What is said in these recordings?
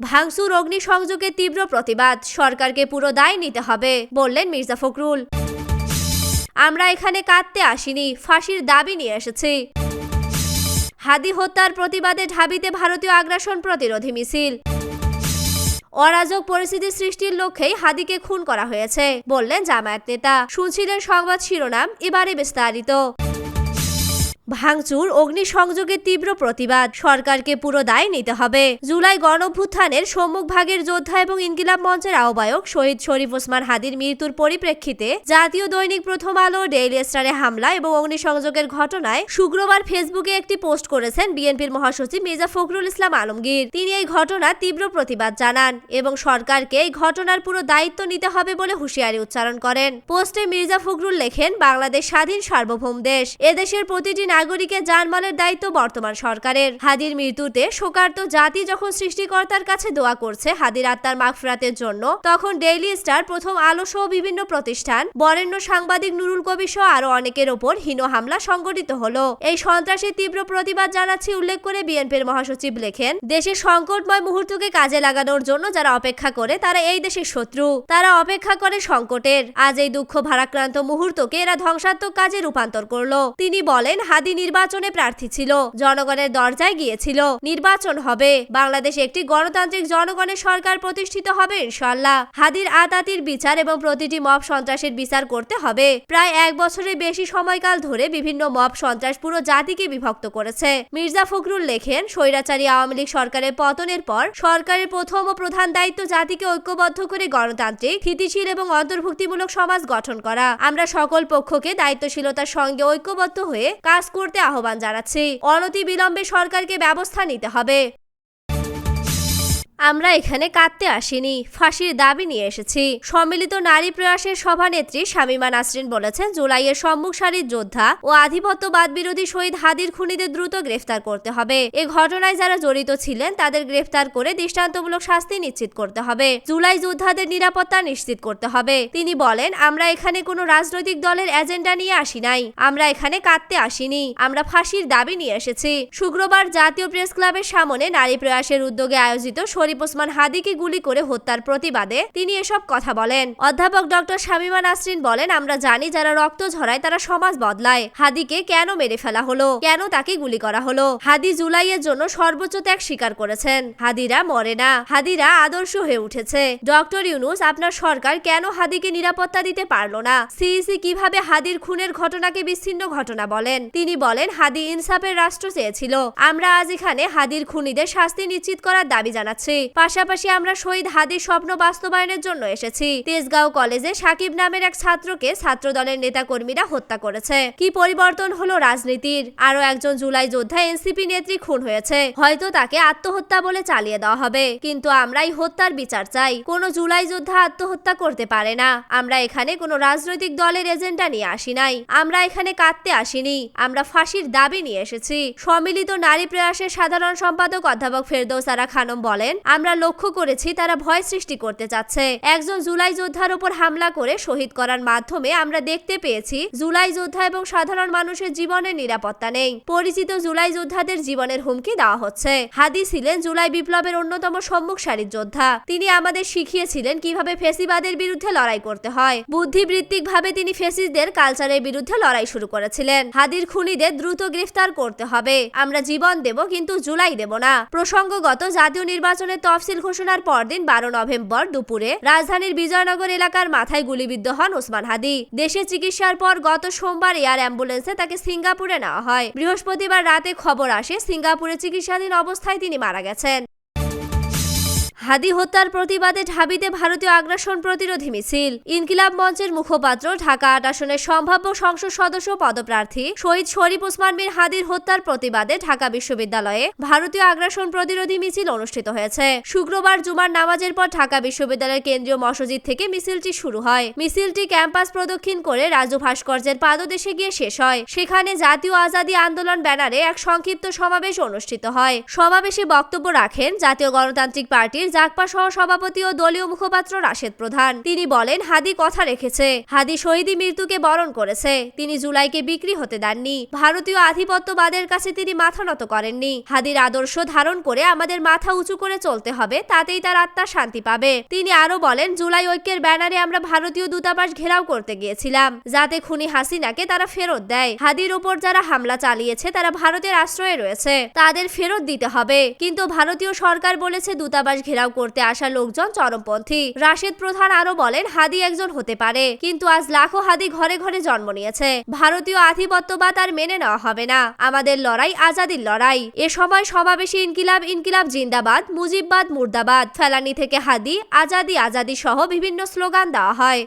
ভাঙচুর অগ্নিসংযোগের তীব্র প্রতিবাদ। সরকারকে পুরো দায় নিতে হবে, বললেন মির্জা ফখরুল। আমরা এখানে কাঁদতে আসিনি, ফাঁসির দাবি নিয়ে এসেছি। হাদি হত্যার প্রতিবাদে ঢাবিতে ভারতীয় আগ্রাসন প্রতিরোধী মিছিল। অরাজক পরিস্থিতি সৃষ্টির লক্ষ্যেই হাদিকে খুন করা হয়েছে, বললেন জামায়াত নেতা। শুনছিলেন সংবাদ শিরোনাম, এবারে বিস্তারিত। ভাঙচুর, অগ্নিসংযোগের তীব্র প্রতিবাদ। সরকারকে পুরো দায় নিতে হবে। জুলাই গণভ্যুত্থানের সম্মুখ ভাগের যোদ্ধা এবং ইনকিলাব মঞ্চের আহ্বায়ক শহীদ শরীফ ওসমান হাদির মৃত্যুর পরিপ্রেক্ষিতে জাতীয় দৈনিক প্রথম আলো, ডেইলি স্টারে হামলা এবং অগ্নিসংযোগের ঘটনায় শুক্রবার ফেসবুকে একটি পোস্ট করেছেন বিএনপির মহাসচিব মির্জা ফখরুল ইসলাম আলমগীর। তিনি এই ঘটনার তীব্র প্রতিবাদ জানান এবং সরকারকে এই ঘটনার পুরো দায়িত্ব নিতে হবে বলে হুঁশিয়ারি উচ্চারণ করেন। পোস্টে মির্জা ফখরুল লেখেন, বাংলাদেশ স্বাধীন সার্বভৌম দেশ। এদেশের প্রতিটি নাগরিকের জানমালের দায়িত্ব বর্তমান সরকারের। হাদির মৃত্যুতে শোকার্ত জাতি যখন সৃষ্টিকর্তার কাছে দোয়া করছে হাদির আত্মার মাগফিরাতের জন্য, তখন ডেইলি স্টার, প্রথম আলো সহ বিভিন্ন প্রতিষ্ঠান, বরেণ্য সাংবাদিক নুরুল কবির সহ আরও অনেকের ওপর হীন হামলা সংগঠিত হলো। এই সন্ত্রাসের তীব্র প্রতিবাদ জানাচ্ছি উল্লেখ করে বিএনপির মহাসচিব লেখেন, দেশের সংকটময় মুহূর্তকে কাজে লাগানোর জন্য যারা অপেক্ষা করে, তারা এই দেশের শত্রু। তারা অপেক্ষা করে সংকটের। আজ এই দুঃখ ভারাক্রান্ত মুহূর্তকে এরা ধ্বংসাত্মক কাজে রূপান্তর করল। তিনি বলেন হাদি নির্বাচনে প্রার্থী ছিল। জনগণের দরজায় গিয়েছিল। নির্বাচন হবে। বাংলাদেশ একটি গণতান্ত্রিক জনগণের সরকার প্রতিষ্ঠিত হবে ইনশাল্লাহ হাদির আতাতির বিচার এবং প্রতিটি মব সন্ত্রাসের বিচার করতে হবে। প্রায় এক বছরের বেশি সময়কাল ধরে বিভিন্ন মব সন্ত্রাস পুরো জাতিকে বিভক্ত করেছে। মির্জা ফখরুল লেখেন, স্বৈরাচারী আওয়ামী লীগ সরকারের পতনের পর সরকারের প্রথম ও প্রধান দায়িত্ব জাতিকে ঐক্যবদ্ধ করে গণতান্ত্রিক, স্থিতিশীল এবং অন্তর্ভুক্তিমূলক সমাজ গঠন করা। আমরা সকল পক্ষকে দায়িত্বশীলতার সঙ্গে ঐক্যবদ্ধ হয়ে কাজ করতে আহ্বান জানাচ্ছি। অনতি বিলম্বে সরকারকে ব্যবস্থা নিতে হবে। আমরা এখানে কাঁদতে আসিনি, ফাঁসির দাবি নিয়ে এসেছি। সম্মিলিত নারী প্রয়াসের সভানেত্রী শামিমা নাসরিন বলেছেন, জুলাইয়ের সম্মুখ সারির যোদ্ধা ও আধিপত্যবাদ বিরোধী শহীদ হাদির খুনিদের দ্রুত গ্রেফতার করতে হবে। এ ঘটনায় যারা জড়িত ছিলেন, তাদের গ্রেফতার করে দৃষ্টান্তমূলক শাস্তি নিশ্চিত করতে হবে। জুলাই যোদ্ধাদের নিরাপত্তা নিশ্চিত করতে হবে। তিনি বলেন, আমরা এখানে কোনো রাজনৈতিক দলের এজেন্ডা নিয়ে আসি নাই। আমরা এখানে কাঁদতে আসিনি। আমরা ফাঁসির দাবি নিয়ে এসেছি। শুক্রবার জাতীয় প্রেস ক্লাবের সামনে নারী প্রয়াসের উদ্যোগে আয়োজিত শরীফ ওসমান হাদিকে গুলি করে হত্যার প্রতিবাদে তিনি এসব কথা বলেন। অধ্যাপক ডক্টর শামিমা নাসরিন বলেন, আমরা জানি যারা রক্ত ঝরায় তারা সমাজ বদলায়। হাদিকে কেন মেরে ফেলা হলো? কেন তাকে গুলি করা হলো? হাদি জুলাইয়ের জন্য সর্বোচ্চ ত্যাগ স্বীকার করেছেন। হাদিরা মরে না। হাদিরা আদর্শ হয়ে উঠেছে। ডক্টর ইউনুস, আপনার সরকার কেন হাদিকে নিরাপত্তা দিতে পারল না? সিইসি কীভাবে হাদির খুনের ঘটনাকে বিচ্ছিন্ন ঘটনা বলেন? তিনি বলেন, হাদি ইনসাফের রাষ্ট্র চেয়েছিল। আমরা আজ এখানে হাদির খুনিদের শাস্তি নিশ্চিত করার দাবি জানাচ্ছি। পাশাপাশি আমরা শহীদ হাদির স্বপ্ন বাস্তবায়নের জন্য এসেছি। তেজগাঁও কলেজে সাকিব নামের এক ছাত্রকে ছাত্র দলের নেতাকর্মীরা হত্যা করেছে। কি পরিবর্তন হলো রাজনীতির? আরও একজন জুলাই যোদ্ধা এনসিপি নেত্রী খুন হয়েছে। হয়তো তাকে আত্মহত্যা বলে চালিয়ে দেওয়া হবে। কিন্তু আমরা এই হত্যার বিচার চাই। কোনো জুলাই যোদ্ধা আত্মহত্যা করতে পারে না। আমরা এখানে কোনো রাজনৈতিক দলের এজেন্ডা নিয়ে আসি নাই। আমরা এখানে কাঁদতে আসিনি। আমরা ফাঁসির দাবি নিয়ে এসেছি। সম্মিলিত নারী প্রয়াসের সাধারণ সম্পাদক অধ্যাপক ফেরদৌসারা খানম বলেন আমরা লক্ষ্য করেছি তারা ভয় সৃষ্টি করতে চাচ্ছে। একজন জুলাই যোদ্ধার উপর হামলা করে শহীদ করার মাধ্যমে আমরা দেখতে পেয়েছি, জুলাই যোদ্ধা এবং সাধারণ মানুষের জীবনের নিরাপত্তা নেই। পরিচিত জুলাই যোদ্ধাদের জীবনের হুমকি দেওয়া হচ্ছে। হাদি ছিলেন জুলাই বিপ্লবের অন্যতম সম্মুখ সারির যোদ্ধা। তিনি আমাদের শিখিয়েছিলেন কীভাবে ফেসিবাদের বিরুদ্ধে লড়াই করতে হয়। বুদ্ধিবৃত্তিক ভাবে তিনি ফেসিসদের কালচারের বিরুদ্ধে লড়াই শুরু করেছিলেন। হাদির খুনিদের দ্রুত গ্রেফতার করতে হবে। আমরা জীবন দেব, কিন্তু জুলাই দেব না। প্রসঙ্গগত জাতীয় নির্বাচনের তফসিল ঘোষণার পরদিন বারো নভেম্বর দুপুরে রাজধানীর বিজয়নগর এলাকার মাথায় গুলিবিদ্ধ হন ওসমান হাদি। দেশে চিকিৎসার পর গত সোমবার এয়ার অ্যাম্বুলেন্সে তাকে সিঙ্গাপুরে নেওয়া হয়। বৃহস্পতিবার রাতে খবর আসে, সিঙ্গাপুরে চিকিৎসাধীন অবস্থায় তিনি মারা গেছেন। হাদি হত্যার প্রতিবাদে ঢাবিতে ভারতীয় আগ্রাসন প্রতিরোধী মিছিল। ইনকিলাব মঞ্চের মুখপাত্র, ঢাকা আট আসনের সম্ভাব্য সংসদ সদস্য পদপ্রার্থী শহীদ শরীফ ওসমান বিন হাদির হত্যার প্রতিবাদে ঢাকা বিশ্ববিদ্যালয়ে ভারতীয় আগ্রাসন প্রতিরোধী মিছিল অনুষ্ঠিত হয়েছে। শুক্রবার জুমার নামাজের পর ঢাকা বিশ্ববিদ্যালয়ের কেন্দ্রীয় মসজিদ থেকে মিছিলটি শুরু হয়। মিছিলটি ক্যাম্পাস প্রদক্ষিণ করে রাজু ভাস্কর্যের পাদদেশে গিয়ে শেষ হয়। সেখানে জাতীয় আজাদী আন্দোলন ব্যানারে এক সংক্ষিপ্ত সমাবেশ অনুষ্ঠিত হয়। সমাবেশে বক্তব্য রাখেন জাতীয় গণতান্ত্রিক পার্টির জাকপা সহ সভাপতি ও দলীয় মুখপাত্র রাশেদ প্রধান। তিনি বলেন, হাদি কথা রেখেছে। হাদি শহীদি মৃত্যুকে বরণ করেছে। তিনি জুলাইকে বিক্রি হতে দেননি। ভারতীয় আধিপত্যবাদের কাছে তিনি মাথা নত করেননি। হাদির আদর্শ ধারণ করে আমাদের মাথা উঁচু করে চলতে হবে, তাতেই তার আত্মা শান্তি পাবে। তিনি আরও বলেন, জুলাই ঐক্যের ব্যানারে আমরা ভারতীয় দূতাবাস ঘেরাও করতে গিয়েছিলাম। যাতে খুনি হাসিনাকে তারা ফেরত দেয়। হাদির ওপর যারা হামলা চালিয়েছে, তারা ভারতের আশ্রয়ে রয়েছে। তাদের ফেরত দিতে হবে। কিন্তু ভারতীয় সরকার বলেছে, দূতাবাস ঘেরাও করতে আসা লোকজন চরমপন্থী। রাশেদ প্রধান আরও বলেন, হাদি একজন হতে পারে, কিন্তু আজ লাখো হাদি ঘরে ঘরে জন্ম নিয়েছে। ভারতীয় আধিপত্যবাদ আর মেনে নেওয়া হবে না। আমাদের লড়াই আজাদির লড়াই। এ সময় সমাবেশে ইনকিলাব ইনকিলাব জিন্দাবাদ, মুজিববাদ মুর্দাবাদ। ফেলানি থেকে হাদি, আজাদি আজাদি সহ বিভিন্ন স্লোগান দেওয়া হয়।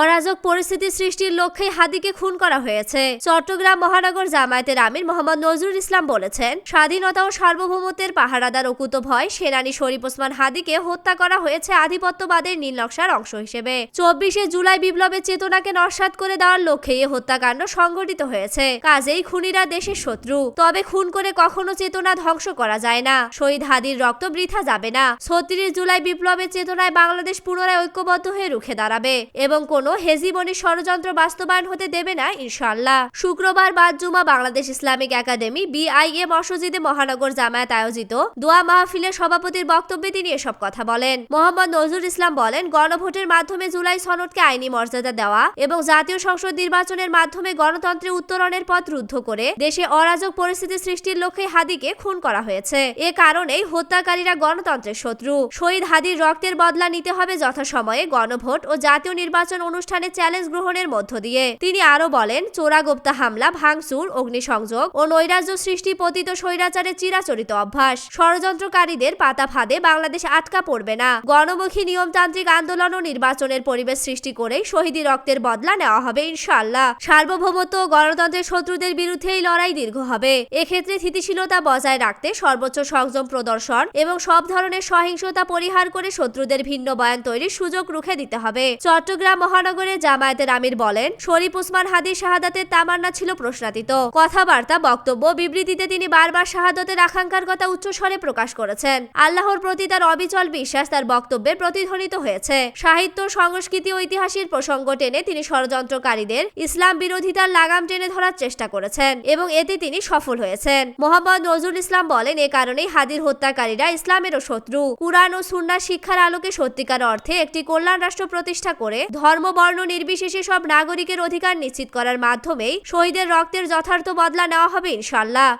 অরাজক পরিস্থিতি সৃষ্টির লক্ষ্যে হাদিকে খুন করা হয়েছে। চট্টগ্রাম মহানগর জামায়াতের আমির মোহাম্মদ নজরুল ইসলাম বলেছেন, স্বাধীনতা ও সার্বভৌমত্বের পাহারাদার অকুত ভয় সেনানি শরীফ ওসমান হাদিকে হত্যা করা হয়েছে আধিপত্যবাদের নীল নকশার অংশ হিসেবে। চব্বিশে জুলাই বিপ্লবের চেতনাকে নস্বাত করে দেওয়ার লক্ষ্যে এই হত্যাকাণ্ড সংঘটিত হয়েছে। কাজেই খুনিরা দেশের শত্রু। তবে খুন করে কখনো চেতনা ধ্বংস করা যায় না। শহীদ হাদির রক্ত বৃথা যাবে না। ছত্রিশ জুলাই বিপ্লবের চেতনায় বাংলাদেশ পুনরায় ঐক্যবদ্ধ হয়ে রুখে দাঁড়াবে এবং কোনো হেজিবনি ষড়যন্ত্র বাস্তবায়ন হতে দেবে না ইনশাল্লাহ শুক্রবার বাদ জুমা বাংলাদেশ ইসলামিক একাডেমি, বিআইএ মসজিদে মহানগর জামায়াত আয়োজিত দোয়া মাহফিলের সভাপতির বক্তব্যে তিনি এসব কথা বলেন। মোহাম্মদ নজরুল ইসলাম বলেন, গণভোটের মাধ্যমে জুলাই সনদকে আইনি মর্যাদা দেওয়া এবং জাতীয় সংসদ নির্বাচনের মাধ্যমে গণতন্ত্রের উত্তরণের পথ রুদ্ধ করে দেশে অরাজক পরিস্থিতি সৃষ্টির লক্ষ্যে হাদিকে খুন করা হয়েছে। এ কারণেই হত্যাকারীরা গণতন্ত্রের শত্রু। শহীদ হাদির রক্তের বদলা নিতে হবে যথাসময়ে গণভোট ও জাতীয় নির্বাচন অনুষ্ঠানে চ্যালেঞ্জ গ্রহণের মধ্য দিয়ে তিনি আরও বলেন, চোরাগোপ্তা হামলা, ভাঙচুর, অগ্নিসংযোগ ও নৈরাজ্য সৃষ্টি পতিত স্বৈরাচারের চিরাচরিত অভ্যাস। ষড়যন্ত্রকারীদের পাতা ফাঁদে বাংলাদেশ আটকা পড়বে না। গণমুখী নিয়মতান্ত্রিক আন্দোলন ও নির্বাচনের পরিবেশ সৃষ্টি করেই শহীদি রক্তের বদলা নেওয়া হবে, ইনশাআল্লাহ। সার্বভৌমত্ব গণতন্ত্রের শত্রুদের বিরুদ্ধে এই লড়াই দীর্ঘ হবে। এক্ষেত্রে স্থিতিশীলতা বজায় রাখতে সর্বোচ্চ সংযম প্রদর্শন এবং সব ধরনের সহিংসতা পরিহার করে শত্রুদের ভিন্ন বয়ান তৈরির সুযোগ রুখে দিতে হবে। চট্টগ্রাম মহানগরে জামায়াতের আমির বলেন, শরীফ উসমান হাদির শাহাদাতের তামান্না ছিল প্রশ্নাতীত। কথাবার্তা, বক্তব্য, বিবৃতিতে তিনি বারবার শাহাদতের আকাঙ্ক্ষার কথা উচ্চস্বরে প্রকাশ করেছেন। আল্লাহর প্রতি তার অবিচল বিশ্বাস, তার বক্তব্যে প্রতিধ্বনিত হয়েছে। সাহিত্য, সংস্কৃতি ও ইতিহাসের প্রসঙ্গ টেনে তিনি ষড়যন্ত্রকারীদের ইসলাম বিরোধিতার লাগাম টেনে ধরার চেষ্টা করেছেন এবং এতে তিনি সফল হয়েছেন। মোহাম্মদ নজরুল ইসলাম বলেন, এ কারণেই হাদির হত্যাকারীরা ইসলামেরও শত্রু। কুরআন ও সুন্নার শিক্ষার আলোকে সত্যিকার অর্থে একটি কল্যাণ রাষ্ট্র প্রতিষ্ঠা করে ধর্ম বর্ণ নির্বিশেষে সব নাগরিকের অধিকার নিশ্চিত করার মাধ্যমেই শহীদের রক্তের যথার্থ বদলা নেওয়া হবে ইনশাল্লাহ